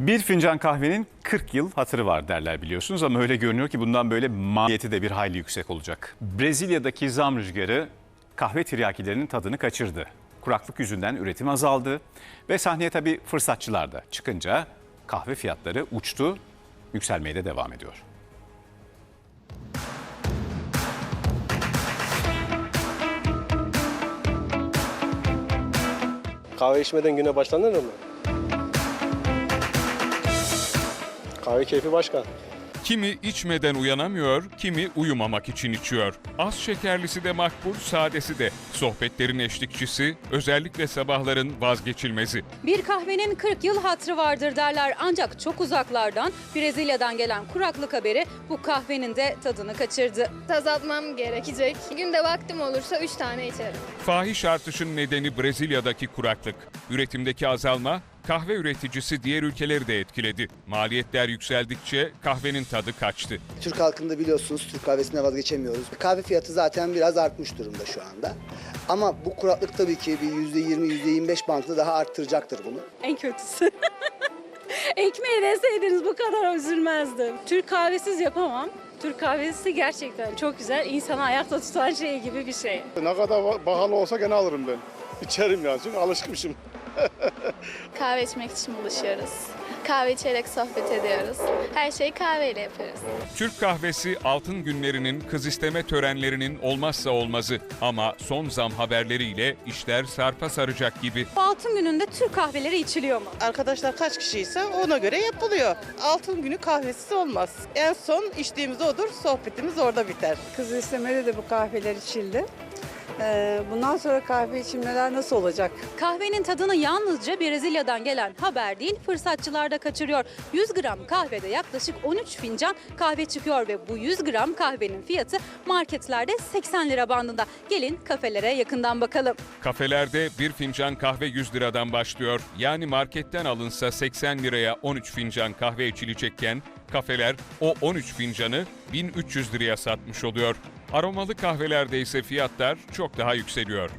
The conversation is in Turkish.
Bir fincan kahvenin 40 yıl hatırı var derler biliyorsunuz ama öyle görünüyor ki bundan böyle maliyeti de bir hayli yüksek olacak. Brezilya'daki zam rüzgarı kahve tiryakilerinin tadını kaçırdı. Kuraklık yüzünden üretim azaldı ve sahneye tabii fırsatçılar da çıkınca kahve fiyatları uçtu, yükselmeye de devam ediyor. Kahve içmeden güne başlanır mı? Kahve keyfi başka. Kimi içmeden uyanamıyor, kimi uyumamak için içiyor. Az şekerlisi de makbul, sadesi de. Sohbetlerin eşlikçisi, özellikle sabahların vazgeçilmezi. Bir kahvenin 40 yıl hatrı vardır derler ancak çok uzaklardan Brezilya'dan gelen kuraklık haberi bu kahvenin de tadını kaçırdı. azaltmam gerekecek. Günde vaktim olursa 3 tane içerim. Fahiş artışın nedeni Brezilya'daki kuraklık. Üretimdeki azalma, kahve üreticisi diğer ülkeleri de etkiledi. Maliyetler yükseldikçe kahvenin tadı kaçtı. Türk halkında biliyorsunuz Türk kahvesine vazgeçemiyoruz. Kahve fiyatı zaten biraz artmış durumda şu anda. Ama bu kuraklık tabii ki bir %20, %25 bantlı daha arttıracaktır bunu. En kötüsü. Ekmeği deseydiniz bu kadar üzülmezdim. Türk kahvesiz yapamam. Türk kahvesi gerçekten çok güzel. İnsanı ayakta tutan şey gibi bir şey. Ne kadar pahalı olsa gene alırım ben. İçerim yani çünkü alışmışım. Kahve içmek için buluşuyoruz. Kahve içerek sohbet ediyoruz. Her şeyi kahveyle yapıyoruz. Türk kahvesi altın günlerinin, kız isteme törenlerinin olmazsa olmazı. Ama son zam haberleriyle işler sarpa saracak gibi. Bu altın gününde Türk kahveleri içiliyor mu? Arkadaşlar kaç kişiyse ona göre yapılıyor. Altın günü kahvesiz olmaz. En son içtiğimiz odur, sohbetimiz orada biter. Kız istemede de bu kahveler içildi. Ee, Bundan sonra kahve içimler nasıl olacak? Kahvenin tadını yalnızca Brezilya'dan gelen haber değil, fırsatçılar da kaçırıyor. 100 gram kahvede yaklaşık 13 fincan kahve çıkıyor ve bu 100 gram kahvenin fiyatı marketlerde 80 lira bandında. Gelin kafelere yakından bakalım. Kafelerde bir fincan kahve 100 liradan başlıyor. Yani marketten alınsa 80 liraya 13 fincan kahve içilecekken kafeler o 13 fincanı 1300 liraya satmış oluyor. Aromalı kahvelerde ise fiyatlar çok daha yükseliyor.